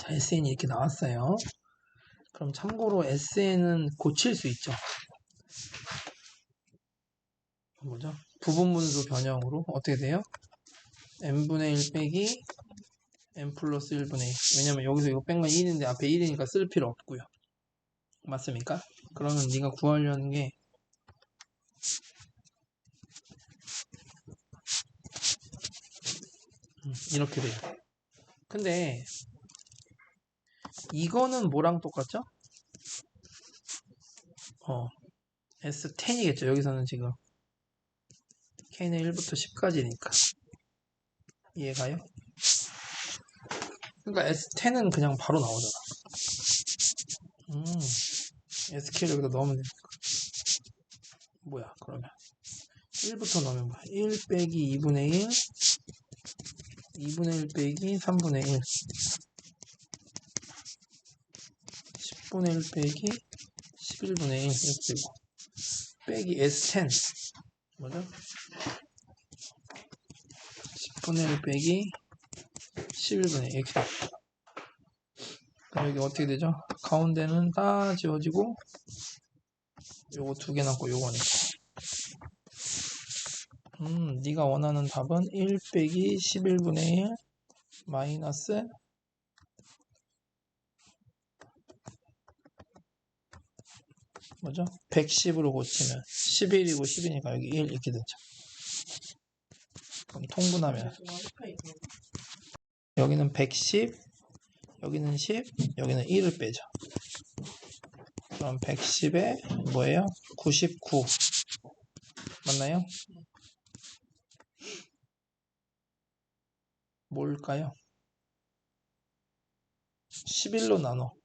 자, SN이 이렇게 나왔어요. 그럼 참고로 SN은 고칠 수 있죠. 뭐죠? 부분분수 변형으로 어떻게 돼요? n분의 1 빼기 n 플러스 1분의 1 왜냐면 여기서 이거 뺀 건 1인데 앞에 1이니까 쓸 필요 없고요 맞습니까? 그러면 네가 구하려는 게 음, 이렇게 돼요 근데 이거는 뭐랑 똑같죠? 어 S10이겠죠 여기서는 지금. K는 1부터 10까지니까. 이해가요? 그러니까 S10은 그냥 바로 나오잖아. 음 SK를 여기다 넣으면 되니까. 뭐야 그러면. 1부터 넣으면 뭐야? 1 빼기 2분의 1 2분의 1 빼기 3분의 1 10분의 1 빼기 11분의 1 이렇게 되고 빼기 S10 뭐죠? 10분의 1 빼기 11분의 1 이렇게 됩니다. 그럼 여기 어떻게 되죠? 가운데는 다 지워지고 요거 두 개 남고 요거니까 음, 네가 원하는 답은 1 빼기 11분의 1 마이너스 뭐죠? 110으로 고치면 11이고 10이니까 여기 1 이렇게 되죠. 그럼 통분하면 여기는 110, 여기는 10, 여기는 1을 빼죠. 그럼 110에 뭐예요? 99 맞나요? 뭘까요? 11로 나눠.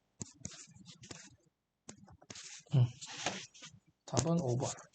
음. 답은 5번.